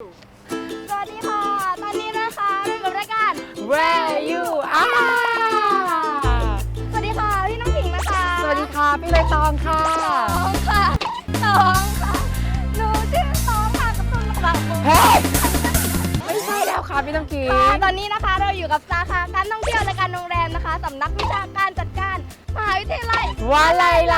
สวัสดีค่ะ ตอนนี้นะคะเราอยู่กับรายการ Where you are สวัสดีค่ะ พี่น้องผิงนะคะสวัสดีค่ะ พี่ใบตองค่ะน้องค่ะน้องค่ะ หนูชื่อน้องค่ะกับตุ้นกระปุกเฮ้ย ไม่ใช่แล้วค่ะพี่ต้องกีค่ะตอนนี้นะคะเราอยู่กับสาขาการท่องเที่ยวและการโรงแรมนะคะสำนักวิชาการจัดการมหาวิทยาลัย วาไลลาค่ะค่ะม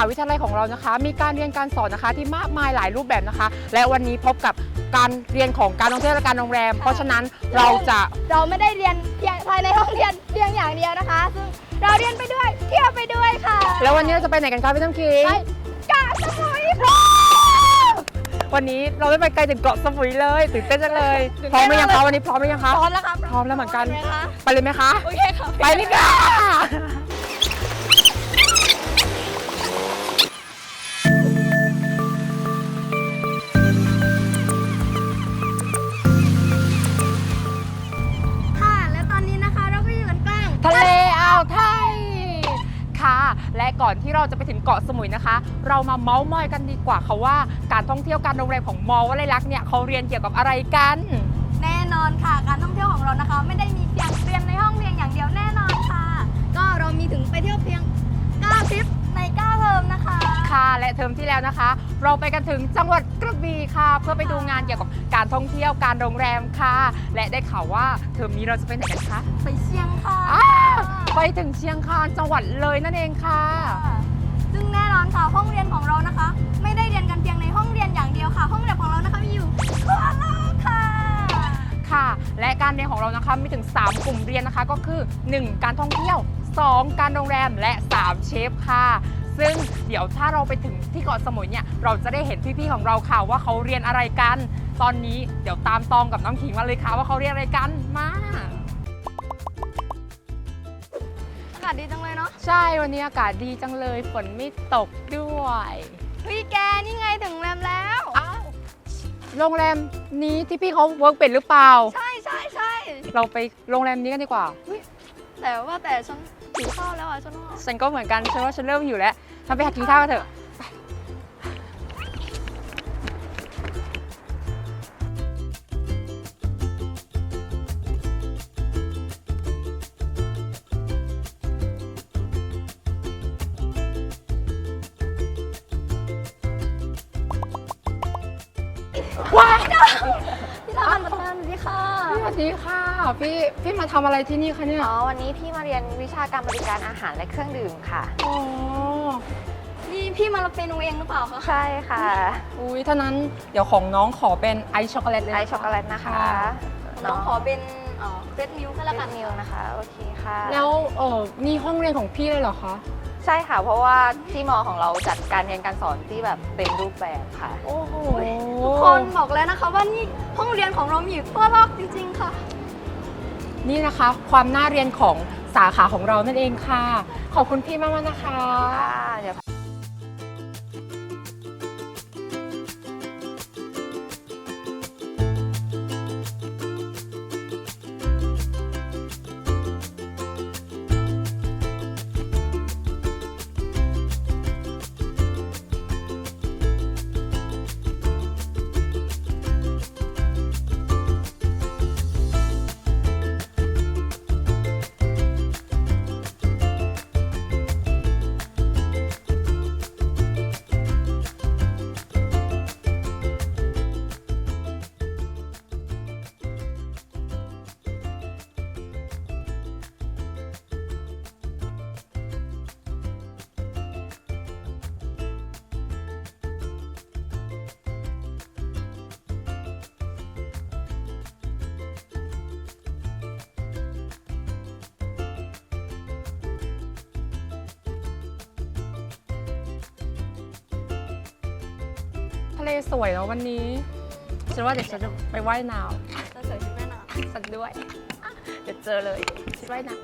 หาวิทยาลัยของเรานะคะ มีการเรียนการสอนนะคะที่มากมายหลายรูปแบบนะคะ และวันนี้พบกับการเรียนของการท่องเที่ยวและการโรงแรม เพราะฉะนั้นเราจะเราไม่ได้เรียนเพียงภายในห้องเรียนเพียงอย่างเดียวนะคะ ซึ่งเราเรียนไปด้วยเที่ยวไปด้วยค่ะ แล้ววันนี้เราจะไปไหนกันคะพี่ต้องกีไปกาญจนบุรีค่ะวันนี้เราได้ไปไกลถึงเกาะสมุยเลยตื่นเต้นจังเลยตื่นพร้เต้อนมไหมยังมากคะเลยวันนี้พร้อมไหมยังคะพร้อมแล้วครับพร้อมแล้วเหมือนกันไหมคะไปเลยไหมคะโอเคค่ะไปเลยค่ะค่ะ ก่อนที่เราจะไปถึงเกาะสมุยนะคะ เรามาเมาส์มอยกันดีกว่าค่ะว่าการท่องเที่ยวการโรงแรมของมอวลัยลักษณ์เนี่ยเขาเรียนเกี่ยวกับอะไรกัน แน่นอนค่ะ การท่องเที่ยวของเรานะคะ ไม่ได้มีเพียงเรียนในห้องเรียนอย่างเดียวแน่นอนค่ะ ก็เรามีถึงไปเที่ยวเพียง9ทริปใน9เทอมนะคะ ค่ะและเทอมที่แล้วนะคะ เราไปกันถึงจังหวัดกระบี่ค่ะ เพื่อไปดูงานเกี่ยวกับการท่องเที่ยวการโรงแรมค่ะ และได้ข่าวว่าเทอมนี้เราจะไปไหนกันคะไปเชียงค่ะอ้า ไปถึงเชียงคานจังหวัดเลยนั่นเองค่ะ ซึ่งแน่นอนค่ะห้องเรียนของเรานะคะ ไม่ได้เรียนกันเพียงในห้องเรียนอย่างเดียวค่ะ ห้องเรียนของเรานะคะมีอยู่ทั่วโลกค่ะ ค่ะ และการเรียนของเรานะคะมีถึง 3 กลุ่มเรียนนะคะ ก็คือ 1. การท่องเที่ยว 2. การโรงแรมและ 3 เชฟค่ะซึ่งเดี๋ยวถ้าเราไปถึงที่เกาะสมุยเนี่ยเราจะได้เห็นพี่ๆของเราค่ะว่าเขาเรียนอะไรกัน ตอนนี้เดี๋ยวตามตองกับน้องขิงมาเลยค่ะว่าเขาเรียนอะไรกันมาากาศดีจังเลยเนาะใช่วันนี้อากาศดีจังเลยฝนไม่ตกด้วยเฮ้ยแกนี่ไงถึงโรงแรมแล้วอ้าวโรงแรมนี้ที่พี่เขาเวิร์กเป็นหรือเปล่า ใช่ใช่ใช่เราไปโรงแรมนี้กันดีกว่าแต่ว่าแต่ฉันหิวข้าวแล้วอะฉันว่าฉันก็เหมือนกันฉันว่าฉันเริ่มอยู่แล้วทำไปหากินข้าวกันเถอะ ว้ายพี่ทานประธานสวัสดีค่ะ สวัสดีค่ะ พี่พี่มาทำอะไรที่นี่คะเนี่ยอ๋อ วันนี้พี่มาเรียนวิชาการบริการอาหารและเครื่องดื่มค่ะอ๋อนี่พี่มารับเมนูเองหรือเปล่าคะ ใช่ค่ะ อุ้ยเท่านั้นเดี๋ยวของน้องขอเป็นไอซ์ช็อกโกแลตเลยไอนะซ์ช็อกโกแลตนะคะ น้องขอเป็นเอ่อเฟสมิลค์ก็แล้แล้ววกักันนมิวนะคะ โอเคค่ะ แล้วเออนี่ห้องเรียนของพี่เลยเหรอคะ ใช่ค่ะ เพราะว่าที่มอของเราจัดการเรียนการสอนที่แบบเต็มรูปแบบค่ะ โอ้โหทุกคนบอกแล้วนะคะว่านี่ห้องเรียนของเรามีอยู่ทั่วโลกจริงๆค่ะ นี่นะคะ ความน่าเรียนของสาขาของเรานั่นเองค่ะ ขอบคุณพี่มากๆนะคะ ค่ะเดี๋ยว ทะเลสวยเนาะวันนี้ ฉันว่าเดี๋ยวฉันจะไปว่ายน้จะสวยชุดแม่น้ำฉันด้วย เดี๋ยวเจอเลยฉันว่ายน้ำ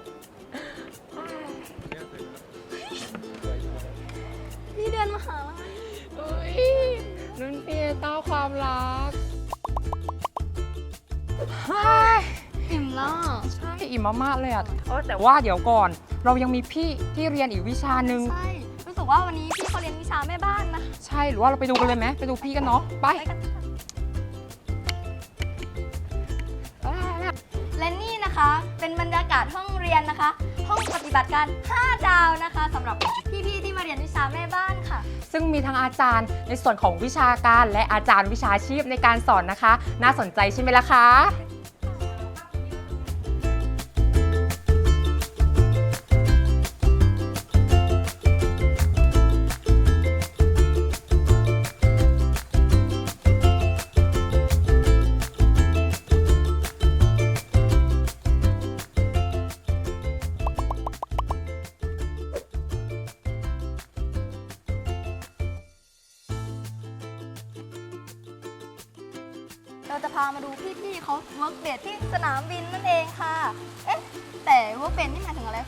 นี่เดือนมหาลัยำอุ้ยนุ่นเปียต้าความรักเฮ้ยอิ่มแล้วอะใช่อิ่มมากๆเลยอะเออแต่ว่าเดี๋ยวก่อน เรายังมีพี่ที่เรียนอีกวิชาหนึ่งใช่ป ระสบบอกว่าวันนี้พี่เขาเรียนวิชาแม่บ้านนะใช่หรือว่าเราไปดูกันเลยไหมไปดูพี่กันเนาะไปไปกันค่ะและนี่นะคะ เป็นบรรยากาศห้องเรียนนะคะ ห้องปฏิบัติการ 5 ดาวนะคะสำหรับพี่ๆที่มาเรียนวิชาแม่บ้านค่ะ ซึ่งมีทั้งอาจารย์ในส่วนของวิชาการ และอาจารย์วิชาชีพในการสอนนะคะ น่าสนใจใช่ไหมล่ะคะ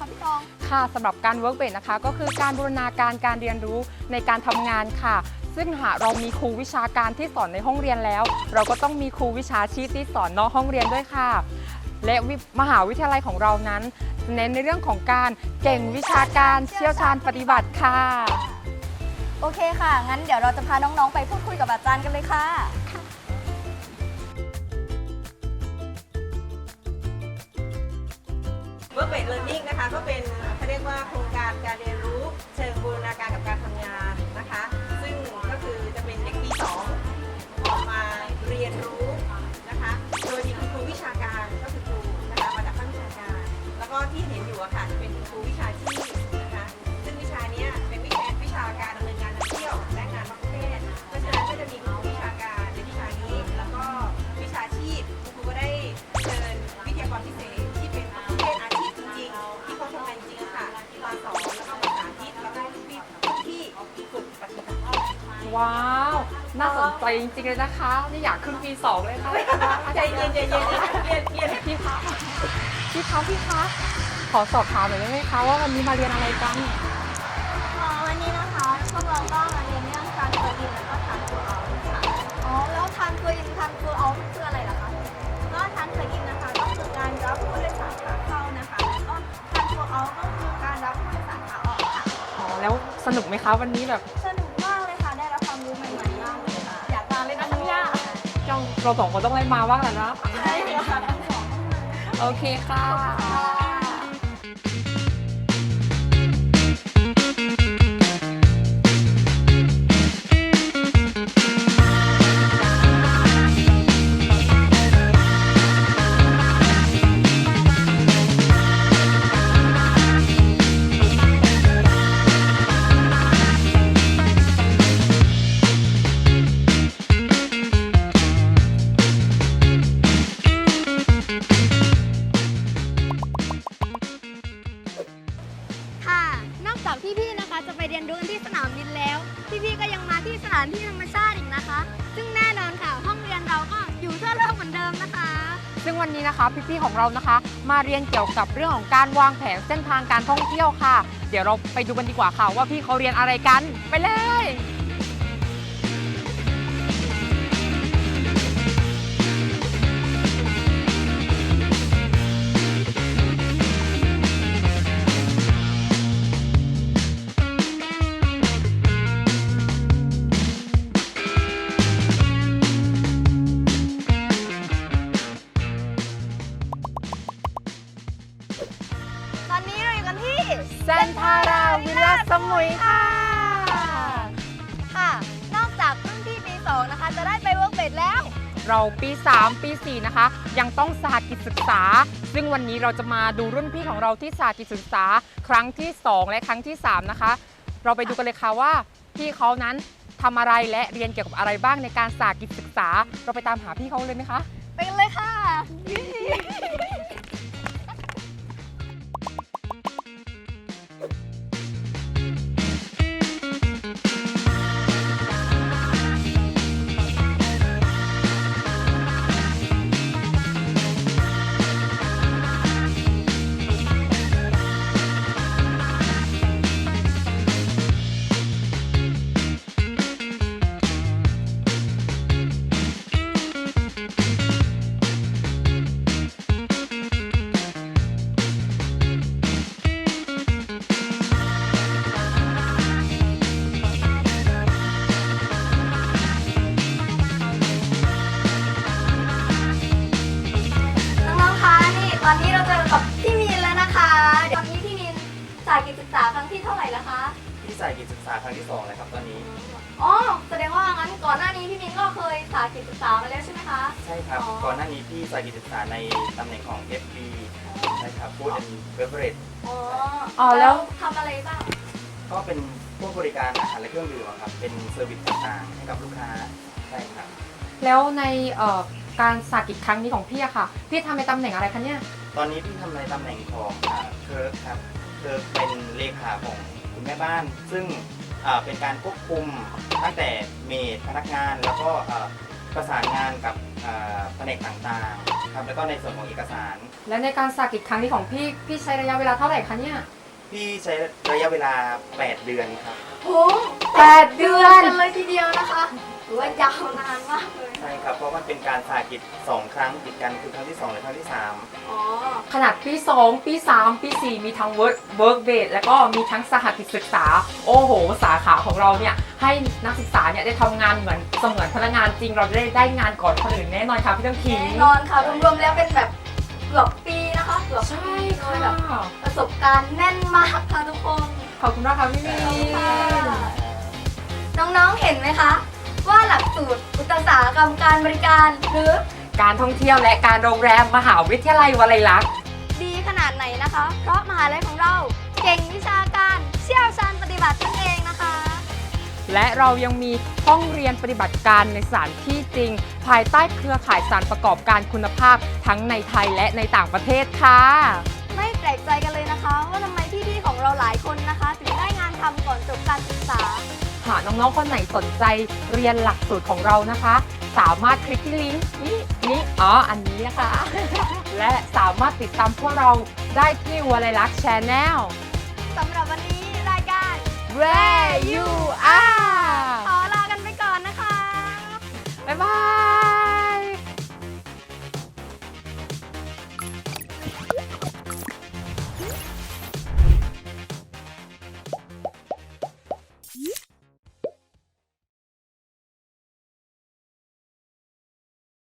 พี่ตอง ค่ะสำหรับการ work based นะคะ ก็คือการบูรณาการการเรียนรู้ในการทำงานค่ะ ซึ่งหากเรามีครูวิชาการที่สอนในห้องเรียนแล้ว เราก็ต้องมีครูวิชาชีพที่สอนนอกห้องเรียนด้วยค่ะ และวิมหาวิทยาลัยของเรานั้น เน้นในเรื่องของการเก่งวิชาการเชี่ยวชาญปฏิบัติค่ะ โอเคค่ะ งั้นเดี๋ยวเราจะพาน้องๆ ไปพูดคุยกับอาจารย์กันเลยค่ะ เวิร์กเบสเลิร์นนิ่งนะคะ ก็เป็นเขาเรียกว่าโครงการการเรียนรู้เชิงบูรณาการกับการทำงาน น่าสนใจริงๆเลยนะคะ นี่อยากขึ้นปีสองเลยค่ะใจเย็นใจเย็นเรียนเรียนพี่คะพี่คะพี่คะขอสอบถามหน่อยได้ไหมคะว่าวันนี้มาเรียนอะไรกันวันนี้นะคะพวกเราก็มาเรียนเรื่องการตัวอินแล้วก็ทานตัวเอาค่ะอ๋อแล้วทานตัวอินทานตัวเอาคืออะไรล่ะคะก็ทานเคยอินนะคะก็คือการรับผู้โดยสารขาเข้านะคะแล้วก็ทานตัวเอาก็คือการรับผู้โดยสารขาออกค่ะอ๋อแล้วสนุกไหมคะวันนี้แบบสนุก เราสองคนต้องได้มาบ้างแหละนะใช่ค่ะทั้งสองโอเคค่ะค่ะ มชาติอีกนะคะ ซึ่งแน่นอนค่ะ ห้องเรียนเราก็อยู่ทั่วโลกเหมือนเดิมนะคะ ซึ่งวันนี้นะคะพี่ๆของเรานะคะ มาเรียนเกี่ยวกับเรื่องของการวางแผนเส้นทางการท่องเที่ยวค่ะ เดี๋ยวเราไปดูกันดีกว่าค่ะ ว่าพี่เขาเรียนอะไรกันไปเลย เราปี 3 ปี 4 นะคะ ยังต้องสหกิจศึกษา ซึ่งวันนี้เราจะมาดูรุ่นพี่ของเราที่สหกิจศึกษา ครั้งที่ 2 และครั้งที่ 3 นะคะ เราไปดูกันเลยค่ะว่าพี่เขานั้นทำอะไรและเรียนเกี่ยวกับอะไรบ้างในการสหกิจศึกษา เราไปตามหาพี่เขาเลยไหมคะ ไปกันเลยค่ะ รั้งที่สองแล้วครับตอนนี้อ๋อ แสดงว่างั้นก่อนหน้านี้พี่มินก็เคยสากิจศึกษามาแล้วใช่ไหมคะ ใช่ครับ อ๋อ ก่อนหน้านี้พี่สายกิจศึกษาในตำแหน่งของ FB ใช่ครับ Food and Beverage อ๋ออ๋อแล้ว ทำอะไรบ้าง ก็เป็นพวกบริการอาหารและเครื่องดื่มอะครับเป็นเซอร์วิสต่างๆให้กับลูกค้าใช่ครับ แล้วในเอ่อการสากิจครั้งนี้ของพี่อะค่ะ พี่ทำในตำแหน่งอะไรคะเนี่ย ตอนนี้พี่ทำในตำแหน่งของเคิร์กครับเคิร์กเป็นเลขาของคุณแม่บ้าน ซึ่งอ่า เป็นการควบคุมตั้งแต่เมดพนักงาน แล้วก็อ่าประสานงานกับอ่าแผนกต่างๆครับแล้วก็ในส่วนของเอกสาร และในการสากิจครั้งนี้ของพี่พี่ใช้ระยะเวลาเท่าไหร่คะเนี่ยพี่ใช้ระยะเวลา 8 เดือนครับโหแปดเดือน กันเลยทีเดียวนะคะถือว่ายาวนานมากเลยะมันเป็นการสากิจ2ครั้งติดกันคือครั้งที่2และครั้งที่3อ๋อ ขนาดปี 2 ปี 3 ปี 4 มีทั้ง work work base แล้วก็มีทั้งสหกิจศึกษา โอ้โห สาขาของเราเนี่ย ให้นักศึกษาเนี่ยได้ทำงานเหมือนเสมือนพนักงานจริงเราจะได้ได้งานก่อนคนอื่นแน่นอนค่ะพี่ต้องคิงแน่นอนค่ะ รวมๆแล้วเป็นแบบเกือบปีนะคะเกือบใช่ปีเลยแบบค่ะประสบการณ์แน่นมากค่ะทุกคน ขอบคุณมากค่ะพี่มีนน้องๆ เห็นไหมคะว่า หลักสูตร อุตสาหกรรมการบริการ หรือการท่องเที่ยวและการโรงแรมมหาวิทยาลัยวลัยลักษณ์ดีขนาดไหนนะคะ เพราะมหาลัยของเราเก่งวิชาการเชี่ยวชาญปฏิบัตินั่นเองนะคะ และเรายังมีห้องเรียนปฏิบัติการในสถานที่จริง ภายใต้เครือข่ายสารประกอบการคุณภาพทั้งในไทยและในต่างประเทศค่ะ ไม่แปลกใจกันเลยนะคะ ว่าทำไมพี่ๆของเราหลายคนนะคะ ถึงได้งานทำก่อนจบการศึกษา หากน้องๆ คนไหนสนใจเรียนหลักสูตรของเรานะคะ สามารถคลิกที่ลิงก์นี้นี้อ๋ออันนี้นะคะ และสามารถติดตามพวกเราได้ที่วลัยลักษณ์ Channel ส